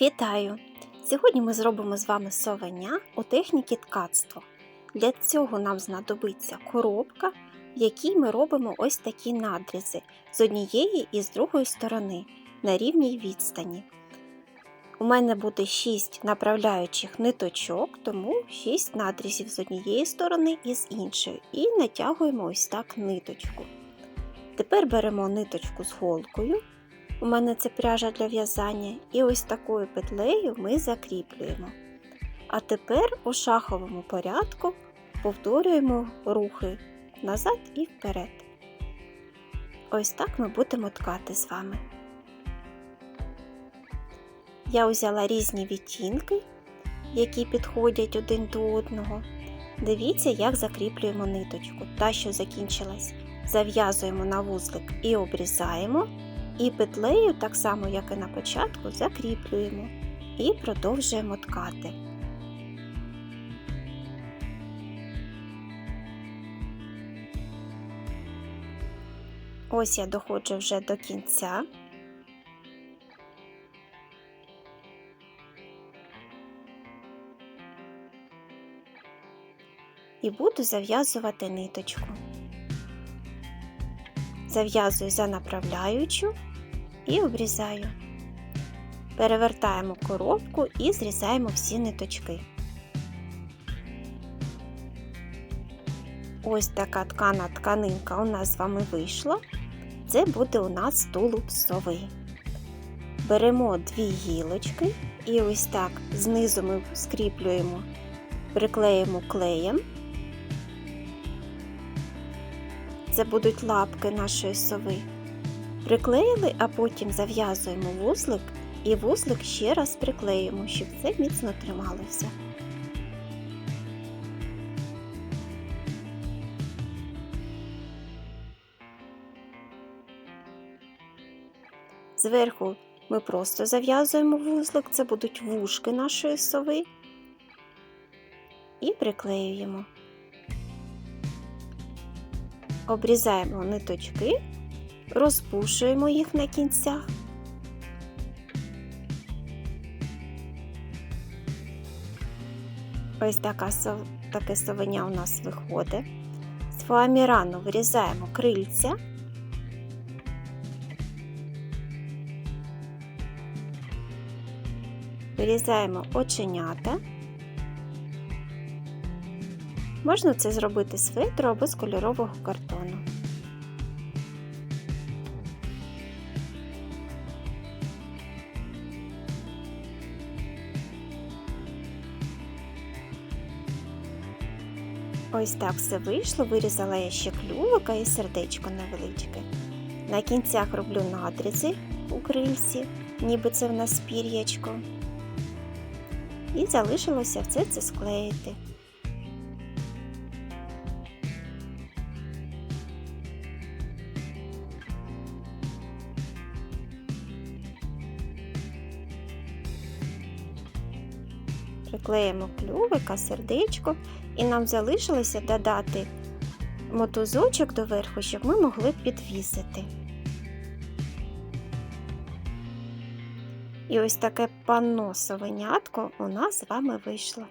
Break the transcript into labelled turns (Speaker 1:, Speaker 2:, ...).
Speaker 1: Вітаю! Сьогодні ми зробимо з вами совеня у техніці ткацтва. Для цього нам знадобиться коробка, в якій ми робимо ось такі надрізи з однієї і з другої сторони на рівній відстані. У мене буде 6 направляючих ниточок, тому 6 надрізів з однієї сторони і з іншої. І натягуємо ось так ниточку. Тепер беремо ниточку з голкою. У мене це пряжа для в'язання, і ось такою петлею ми закріплюємо. А тепер у шаховому порядку повторюємо рухи назад і вперед. Ось так ми будемо ткати з вами. Я взяла різні відтінки, які підходять один до одного. Дивіться, як закріплюємо ниточку. Та, що закінчилась, зав'язуємо на вузлик і обрізаємо. І петлею, так само як і на початку, закріплюємо і продовжуємо ткати. Ось я доходжу вже до кінця. І буду зав'язувати ниточку. Зав'язую за направляючу і обрізаю. Перевертаємо коробку і зрізаємо всі ниточки. Ось така ткана тканинка у нас з вами вийшла. Це буде у нас тулуб сови. Беремо дві гілочки і ось так знизу ми скріплюємо, приклеїмо клеєм. Це будуть лапки нашої сови. Приклеїли, а потім зав'язуємо вузлик і вузлик ще раз приклеїмо, щоб це міцно трималося. Зверху ми просто зав'язуємо вузлик, це будуть вушки нашої сови і приклеюємо. Обрізаємо ниточки розпушуємо їх на кінцях. Ось така, таке совеня у нас виходить. З фоамірану вирізаємо крильця. Вирізаємо оченята. Можна це зробити з фетру або з кольорового картону. Ось так все вийшло, вирізала я ще клювика і сердечко невеличке. На кінцях роблю надрізи у крильці, ніби це в нас пір'ячко. І залишилося все це склеїти. Приклеїмо клювика, сердечко, і нам залишилося додати мотузочок доверху, щоб ми могли підвісити. І ось таке панно совенятко у нас з вами вийшло.